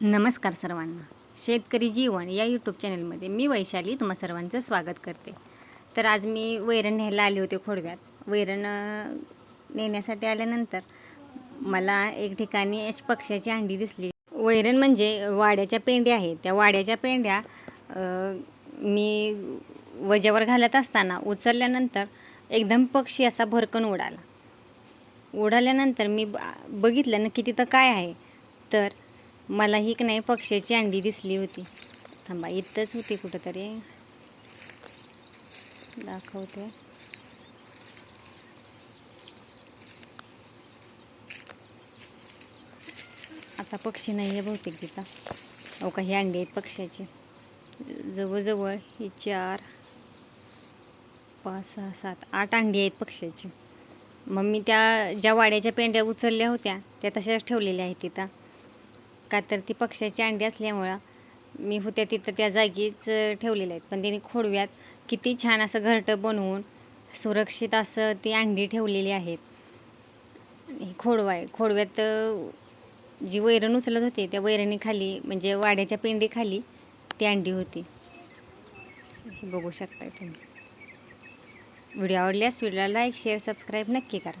नमस्कार सर्वांना. शेतकरी जीवन या यूट्यूब चॅनलमध्ये मी वैशाली तुम्हा सर्वांचं स्वागत करते. तर आज मी वैरण न्यायला आले होते खोडव्यात. वैरण नेण्यासाठी आल्यानंतर मला एक ठिकाणी पक्ष्याची अंडी दिसली. वैरण म्हणजे वाड्याच्या पेंड्या आहेत. त्या वाड्याच्या पेंड्या मी वजावर घालत असताना उचलल्यानंतर एकदम पक्षी असा भरकन उडाला. उडाल्यानंतर मी ब- बघितलं ना की तिथं काय आहे तर मला ही की नाही पक्ष्याची अंडी दिसली होती. थांबा इथंच होती कुठंतरी. दाखवते. आता पक्षी नाही आहे बहुतेक तिथं. अहो काही अंडी आहेत पक्ष्याची. जवळजवळ ही चार पाच सहा सात आठ अंडी आहेत पक्ष्याची. मग मी त्या ज्या वाड्याच्या पेंड्या उचलल्या होत्या त्या तशाच ठेवलेल्या आहेत तिथं. का तर ती पक्ष्याची अंडी असल्यामुळं मी होत्या तिथं त्या जागीच ठेवलेल्या आहेत. पण त्यांनी खोडव्यात किती छान असं घरटं बनवून सुरक्षित असं ती अंडी ठेवलेली आहेत. ही खोडवा आहे. खोडव्यात जी वैरण उचलत होती त्या वैरणीखाली म्हणजे वाड्याच्या पेंडीखाली ती अंडी होती. हे बघू शकता तुम्ही. व्हिडिओ आवडल्यास व्हिडिओला लाईक शेअर सबस्क्राईब नक्की करा.